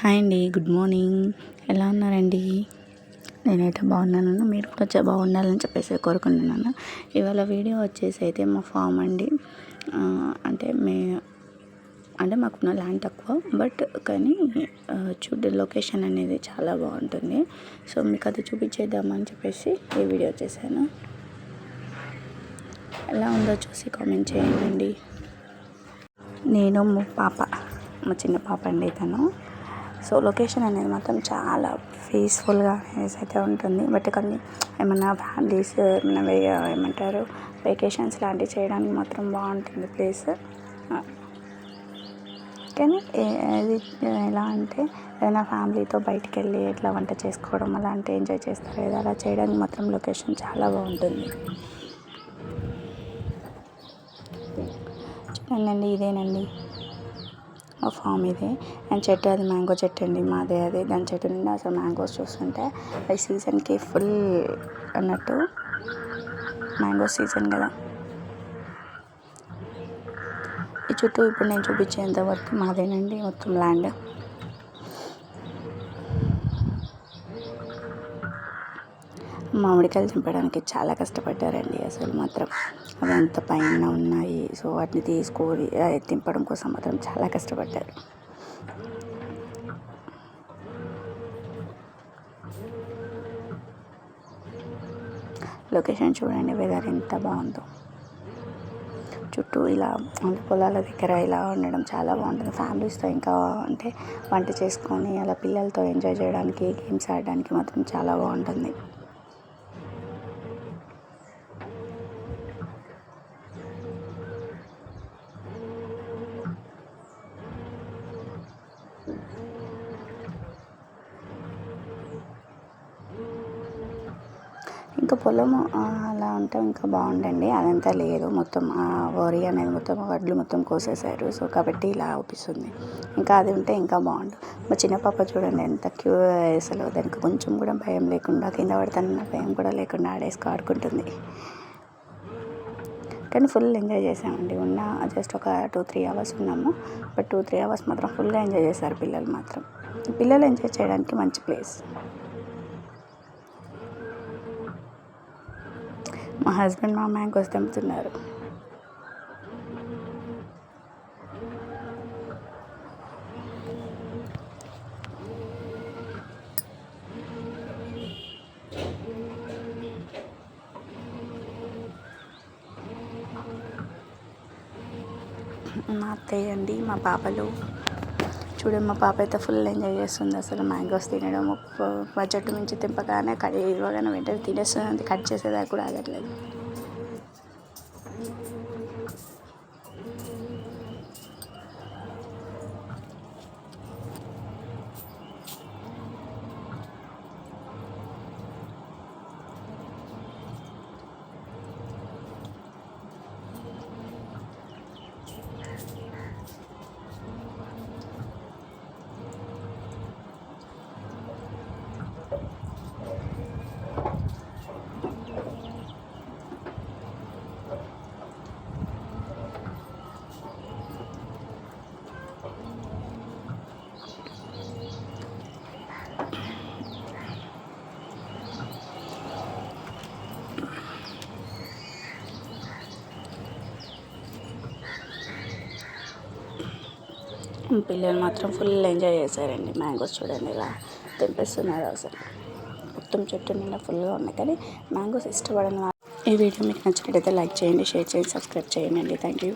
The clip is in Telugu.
హాయ్ అండి గుడ్ మార్నింగ్. ఎలా ఉన్నారండి? నేనైతే బాగున్నాను మీరు కూడా బాగుండాలని చెప్పేసి కోరుకుంటున్నాను ఇవాళ వీడియో వచ్చేసి అయితే మా ఫామ్ అండి. అంటే మే అంటే మాకున్న ల్యాండ్ తక్కువ. బట్ కానీ చూడ లొకేషన్ అనేది చాలా బాగుంటుంది. సో మీకు అది చూపించేద్దామని చెప్పేసి ఈ వీడియో చేశాను. ఎలా ఉందో చూసి కామెంట్ చేయండి. నేను మా పాప మా చిన్న పాప అండి తను. సో లొకేషన్ అనేది మాత్రం చాలా పీస్ఫుల్గా అనేసి అయితే ఉంటుంది. బట్ కానీ ఏమన్నా ఫ్యామిలీస్ ఏమన్నా వే ఏమంటారు వెకేషన్స్ లాంటివి చేయడానికి మాత్రం బాగుంటుంది ప్లేస్. కానీ అది ఎలా అంటే ఏదైనా ఫ్యామిలీతో బయటికి వెళ్ళి ఎట్లా వంట చేసుకోవడం అలాంటి ఎంజాయ్ చేస్తారు కదా అలా చేయడానికి మాత్రం లొకేషన్ చాలా బాగుంటుంది. చూడండి ఇదేనండి. ఫామ్ ఇది. అండ్ చెట్టు అది మ్యాంగో చెట్టు అండి మాదే అది. దాని చెట్టు నుండి అసలు మ్యాంగోస్ చూస్తుంటే ఈ సీజన్కి ఫుల్ అన్నట్టు మ్యాంగో సీజన్ కదా. ఈ చుట్టూ ఇప్పుడు నేను చూపించేంత వరకు మాదేనండి మొత్తం ల్యాండ్. మామిడికాయలు చింపడానికి చాలా కష్టపడ్డారండి అసలు మాత్రం. అవి అంత పైన ఉన్నాయి. సో వాటిని తీసుకొని తింపడం కోసం మాత్రం చాలా కష్టపడ్డారు. లొకేషన్ చూడండి వెదర్ ఎంత బాగుందో. చుట్టూ ఇలా పొలాల దగ్గర ఇలా ఉండడం చాలా బాగుంటుంది. ఫ్యామిలీస్తో ఇంకా అంటే వంట చేసుకొని అలా పిల్లలతో ఎంజాయ్ చేయడానికి గేమ్స్ ఆడడానికి మాత్రం చాలా బాగుంటుంది. ఇంకా పొలం అలా ఉంటే ఇంకా బాగుండండి. అదంతా లేదు. మొత్తం ఆ వరి అనేది మొత్తం వడ్లు మొత్తం కోసేశారు. సో కాబట్టి ఇలా అవుపిస్తుంది. ఇంకా అది ఉంటే ఇంకా బాగుండు. మా చిన్న పాప చూడండి ఎంత క్యూ అసలు. దానికి కొంచెం కూడా భయం లేకుండా కింద పడతానన్న భయం కూడా లేకుండా ఆడేసుకు ఆడుకుంటుంది కానీ ఫుల్ ఎంజాయ్ చేసామండి ఉన్న జస్ట్ ఒక టూ త్రీ అవర్స్ ఉన్నాము. బట్ టూ త్రీ అవర్స్ మాత్రం ఫుల్గా ఎంజాయ్ చేశారు పిల్లలు మాత్రం. పిల్లలు ఎంజాయ్ చేయడానికి మంచి ప్లేస్. మా హస్బెండ్ మా మ్యాంగోస్ తెంపుతున్నారు మా అత్తయ్య అండి మా పాపలు. చూడండి మా పాప అయితే ఫుల్ ఎంజాయ్ చేస్తుంది. అసలు మ్యాంగోస్ తినడం మా చెట్టు నుంచి తెంపగానే కట్ ఇవ్వగానే వెంటనే తినేస్తుంది. కట్ చేసేదాకా కూడా ఆగట్లేదు. పిల్లలు మాత్రం ఫుల్ ఎంజాయ్ చేశారండి. మ్యాంగోస్ చూడండి ఇలా. తెంపేస్తున్నారు అసలు. మొత్తం చెట్టు నిండా ఫుల్గా ఉన్నాయి. కానీ మ్యాంగోస్ ఇష్టపడని వాళ్ళు ఈ వీడియో మీకు నచ్చినట్టయితే లైక్ చేయండి షేర్ చేయండి సబ్స్క్రైబ్ చేయండి థ్యాంక్ యూ.